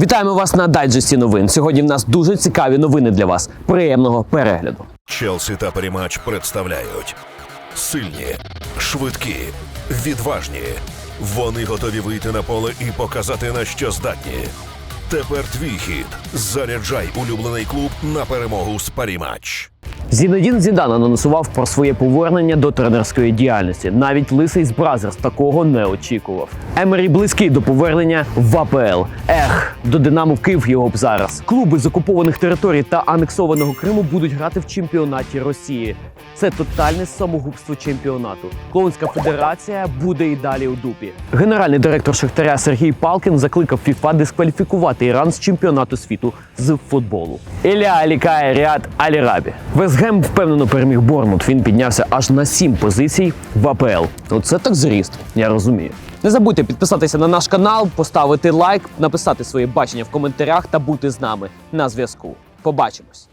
Вітаємо вас на дайджесті новин. Сьогодні в нас дуже цікаві новини для вас. Приємного перегляду. Челсі та Перемач представляють сильні, швидкі, відважні. Вони готові вийти на поле і показати на що здатні. Тепер твій хід. Заряджай улюблений клуб на перемогу з Парімач. Зінедін Зідан анонсував про своє повернення до тренерської діяльності. Навіть лисий з Бразерс такого не очікував. Емері близький до повернення в АПЛ. Ех, до Динамо Київ його б зараз. Клуби з окупованих територій та анексованого Криму будуть грати в чемпіонаті Росії. Це тотальне самогубство чемпіонату. Клоунська федерація буде і далі у дупі. Генеральний директор Шахтаря Сергій Палкін закликав ФІФА дискваліфікувати Іран з чемпіонату світу з футболу. Ілля Алікає Ріад Алірабі. Вестгем впевнено переміг Бормут. Він піднявся аж на сім позицій в АПЛ. Оце так зріст, я розумію. Не забудьте підписатися на наш канал, поставити лайк, написати своє бачення в коментарях та бути з нами на зв'язку. Побачимось.